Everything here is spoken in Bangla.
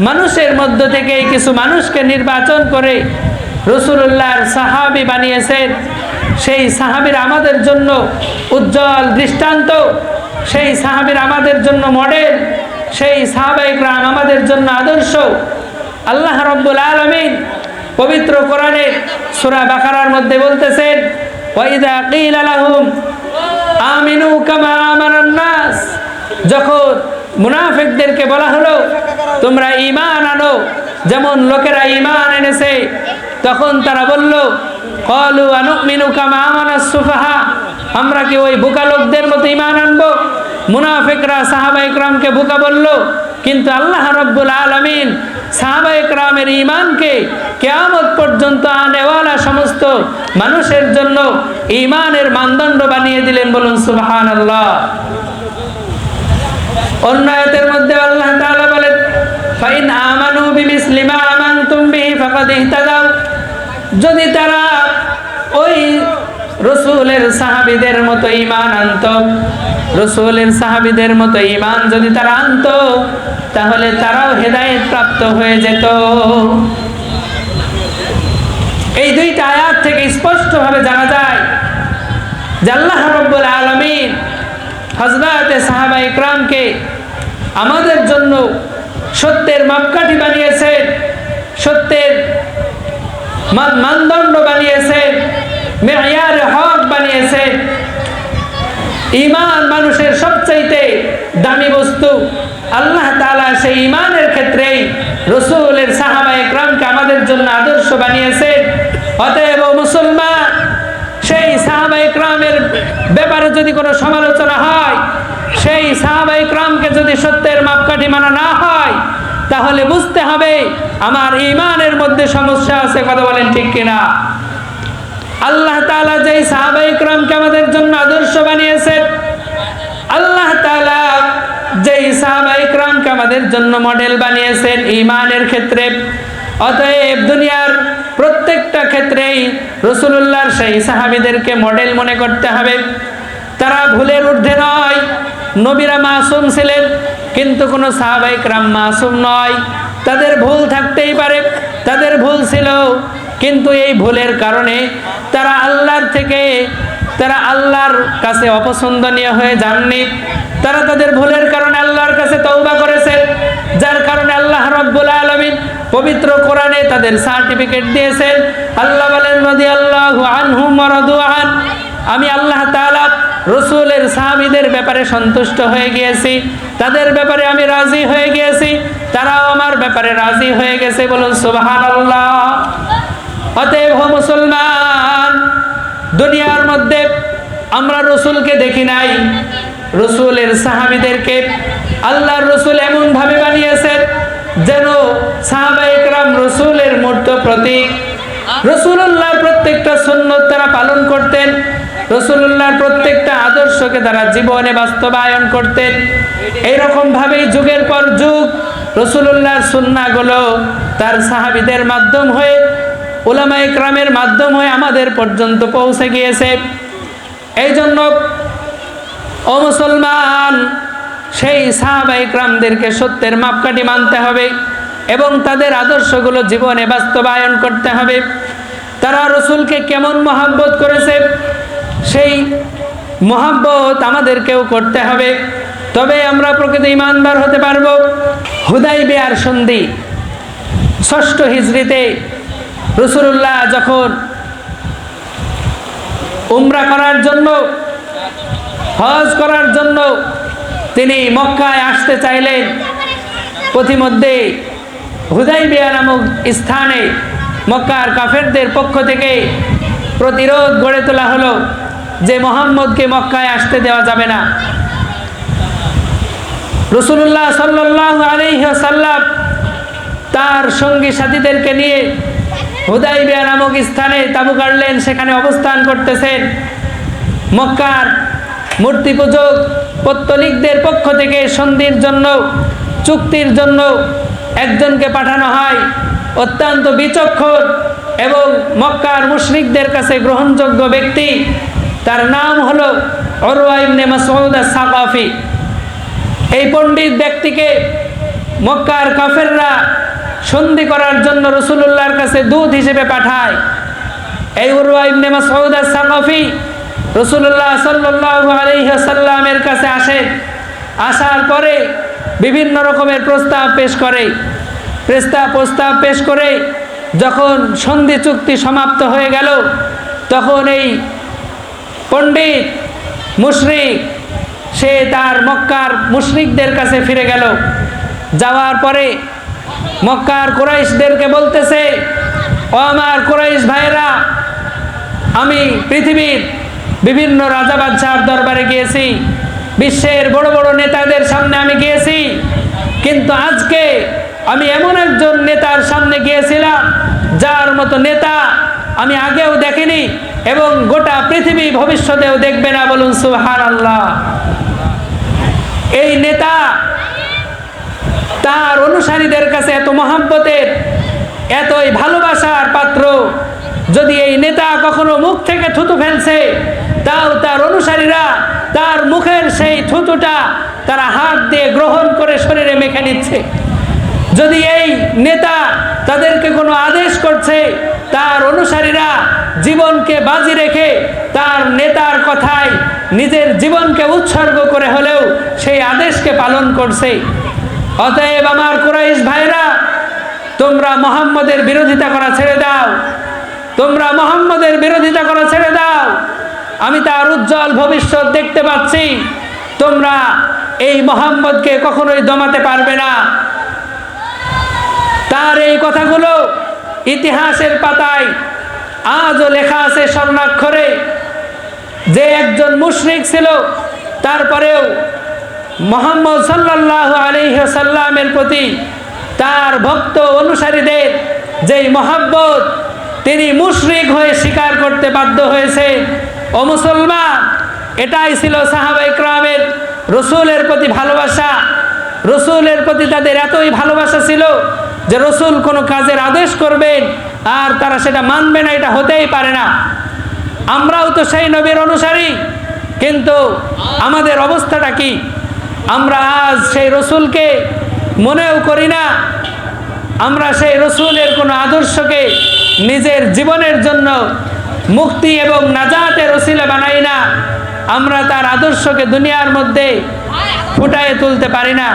মানুষের মধ্য থেকে কিছু মানুষকে নির্বাচন করে রসুল্লাহর সাহাবি বানিয়েছেন। সেই সাহাবির আমাদের জন্য উজ্জ্বল দৃষ্টান্ত, সেই সাহাবির আমাদের জন্য মডেল সেই সাহাবাইকরাম আমাদের জন্য আদর্শ। আল্লাহ রব্বুল আলমিন পবিত্র কোরআনের সুরা বাকারার মধ্যে বলতেছেন ওয়াইদা কিল আলাহুম আমিনু কামা নাস। যখন মুনাফিকদেরকে বলা হলো, তোমরা ইমান আনো। যেমন লোকেরা ঈমান এনেছে, তখন তারা বলল, কলু আনুমিনু কামা সুফাহা। আমরা কি ওই বোকা লোকদের মতো ইমান আনব? মুনাফিকরা সাহাবা ইকরামকে বোকা বলল, কিন্তু আল্লাহ রব্বুল আলমিন সাহাবা ইকরামের ইমানকে কেয়ামত পর্যন্ত আনেওয়ালা সমস্ত মানুষের জন্য ইমানের মানদণ্ড বানিয়ে দিলেন বলুন সুবহান আল্লাহ অন্য আয়াতের মধ্যে আল্লাহ তাআলা বলেন, ফাইন আমানু বিমিসলি মা আমানতুম বিহি ফাকাদ ইহতাদাও যদি তারা ওই রসুলের সাহাবিদের মতো ইমান আনত, রসুলের সাহাবিদের মতো ইমান যদি তারা আনত, তাহলে তারাও হেদায়েত প্রাপ্ত হয়ে যেত। এই দুইটা আয়াত থেকে স্পষ্টভাবে জানা যায় যে আল্লাহ রব্বুল আলমিন হজরতে সাহাবা ইকরামকে আমাদের জন্য সত্যের মাপকাঠি বানিয়েছেন, সত্যের মানদণ্ড বানিয়েছেন, মেয়ার হক বানিয়েছেন। ইমান মানুষের সবচাইতে দামি বস্তু। আল্লাহ তাআলা সেই ইমানের ক্ষেত্রেই রসুলের সাহাবা একরামকে আমাদের জন্য আদর্শ বানিয়েছেন। অতএব মুসলমান, সেই সাহাবা একরামের ব্যাপারে যদি কোনো সমালোচনা হয় সেই সাহাবা একরামকে যদি সত্যের মাপকাঠি মানা না হয় তাহলে বুঝতে হবে আমার ইমানের মধ্যে সমস্যা আছে, কথা বলেন ঠিক কিনা? আল্লাহ তাআলা যেই সাহাবা ইকরামকে আমাদের জন্য আদর্শ বানিয়েছেন, আল্লাহ তালা যেই সাহাবা ইকরামকে আমাদের জন্য মডেল বানিয়েছেন ইমানের ক্ষেত্রে, অতএব দুনিয়ার প্রত্যেকটা ক্ষেত্রেই রসুলুল্লাহর সেই সাহাবিদেরকে মডেল মনে করতে হবে। তারা ভুলের ঊর্ধ্বে নয়, নবীরা মাসুম ছিলেন কিন্তু কোনো সাহাবাই ক্রাম মাসুম নয়। তাদের ভুল থাকতেই পারে, তাদের ভুল ছিল। কিন্তু এই ভুলের কারণে তারা আল্লাহর থেকে, তারা আল্লাহর কাছে অপছন্দনীয় হয়ে যাননি। তারা তাদের ভুলের কারণে আল্লাহর কাছে তৌবা করেছে, যার কারণে আল্লাহ রব্বুল আলমিন পবিত্র কোরআনে তাদের সার্টিফিকেট দিয়েছেন। আল্লাহ বলেন, রাদিয়াল্লাহু আনহুম ওয়া রাদু আন। আমি আল্লাহ তাআলা রসুলের সাহাবিদের ব্যাপারে সন্তুষ্ট হয়ে গিয়েছি। তাদের ব্যাপারে আমি রাজি হয়ে গিয়েছি। তারাও আমার ব্যাপারে রাজি হয়ে গেছে বলুন, সুবহানাল্লাহ। অতএব হো মুসলমান, দুনিয়ার মধ্যে আমরা রসুলকে দেখি নাই। রসুলের সাহাবিদেরকে আল্লাহর রসুল এমনভাবে বানিয়েছেন যেন সাহাবা একরাম রসুলের মূর্ত প্রতীক। রসুল্লাহর প্রত্যেকটা সুন্নত তারা পালন করতেন। রসুল্লাহর প্রত্যেকটা আদর্শকে তারা জীবনে বাস্তবায়ন করতেন। এইরকম ভাবেই যুগের পর যুগ রসুল্লাহর সুন্নাগুলো তার সাহাবিদের মাধ্যম হয়ে ওলামা ইকরামের মাধ্যম হয়ে আমাদের পর্যন্ত পৌঁছে গিয়েছে। এই জন্য ও মুসলমান, সেই সাহাবা ইকরামদেরকে সত্যের মাপকাঠি মানতে হবে এবং তাদের আদর্শগুলো জীবনে বাস্তবায়ন করতে হবে। তারা রসুলকে কেমন মহাব্বত করেছে? মহাব্বত আমাদেরকেও করতে হবে। তবে আমরা প্রকৃত ইমানদার হতে পারব। হুদাই বেয়ার সন্ধি। ষষ্ঠ হিজড়িতে রসুল্লাহ যখন উমরা করার জন্য, হজ করার জন্য তিনি মক্কায় আসতে চাইলেন, পথিমধ্যে হুদাইবিয়া নামক স্থানে মক্কার কাফেরদের পক্ষ থেকে প্রতিরোধ গড়ে তোলা হলো। যে মোহাম্মদকে মক্কায় আসতে দেওয়া যাবে না। রসুল্লাহ সাল্লাহ আলহ্লাম তার সঙ্গী সাথীদেরকে নিয়ে হুদাইবিয়া নামক স্থানে তাবু কাটলেন, সেখানে অবস্থান করতেছেন। মক্কার মূর্তি পূজক পত্তলিকদের পক্ষ থেকে সন্ধির জন্য, চুক্তির জন্য একজনকে পাঠানো হয়। অত্যন্ত বিচক্ষণ এবং মক্কার মুশরিকদের কাছে গ্রহণযোগ্য ব্যক্তি তার নাম হলো অরওয়া ইবনে মাসউদ সাকাফি এই পণ্ডিত ব্যক্তিকে মক্কার কাফেররা সন্ধি করার জন্য রসুল্লাহর কাছে দুধ হিসেবে পাঠায়। এই উরওয়া ইবনে মাসউদ আস-সাকাফি রসুল্লাহ সাল্লাল্লাহু আলাইহি ওয়াসাল্লামের কাছে আসে। আসার পরে বিভিন্ন রকমের প্রস্তাব পেশ করে। প্রস্তাব প্রস্তাব পেশ করে যখন সন্ধি চুক্তি সমাপ্ত হয়ে গেল, তখন এই পণ্ডিত, মুশরিক, সে তার মক্কার মুশরিকদের কাছে ফিরে গেল। যাওয়ার পরে মক্কার কোরাইশদেরকে বলতেছে, ও আমার কোরাইশ ভাইরা আমি পৃথিবীর বিভিন্ন রাজা বাদশার দরবারে গিয়েছি। বিশ্বের বড় বড় নেতাদের সামনে আমি গিয়েছি। কিন্তু আজকে আমি এমন একজন নেতার সামনে গিয়েছিলাম, যার মতো নেতা আমি আগেও দেখিনি। এবং গোটা পৃথিবী ভবিষ্যতেও দেখবে না বলুন সুহান আল্লাহ এই নেতা তার অনুসারীদের কাছে এত মহাব্বতের, এতই ভালোবাসার পাত্র, যদি এই নেতা কখনো মুখ থেকে থুতু ফেলছে, তাও তার অনুসারীরা তার মুখের সেই থুতুটা তারা হাত দিয়ে গ্রহণ করে শরীরে মেখে নিচ্ছে। যদি এই নেতা তাদেরকে কোনো আদেশ করছে, তার অনুসারীরা জীবনকে বাজি রেখে তার নেতার কথায় নিজের জীবনকে উৎসর্গ করে হলেও সেই আদেশকে পালন করছে। অতএব আমার কুরাইশ ভাইরা, তোমরা মোহাম্মদের বিরোধিতা করা ছেড়ে দাও। তোমরা মোহাম্মদের বিরোধিতা করা ছেড়ে দাও। আমি তার উজ্জ্বল ভবিষ্যৎ দেখতে পাচ্ছি। তোমরা এই মোহাম্মদকে কখনোই দমাতে পারবে না। তার এই কথাগুলো ইতিহাসের পাতায় আজও লেখা আছে স্বর্ণাক্ষরে। যে একজন মুশরিক ছিল, তারপরেও মোহাম্মদ সাল্লাহ আলহ্লামের প্রতি তার ভক্ত অনুসারীদের যেই মহাব্বত, তিনি মুশরিক হয়ে স্বীকার করতে বাধ্য হয়েছে। ও মুসলমান, এটাই ছিল সাহাবা ইকরামের রসুলের প্রতি ভালোবাসা। রসুলের প্রতি তাদের এতই ভালোবাসা ছিল যে রসুল কোনো কাজের আদেশ করবেন আর তারা সেটা মানবে না, এটা হতেই পারে না। আমরাও তো সেই নবীর অনুসারী, কিন্তু আমাদের অবস্থাটা কি? আমরা আজ সেই রসুলকে মনেও করি না। আমরা সেই রসুলের কোনো আদর্শকে নিজের জীবনের জন্য মুক্তি এবং নাজাতের রসিলা বানাই না। আমরা তার আদর্শকে দুনিয়ার মধ্যে ফুটায় তুলতে পারি না।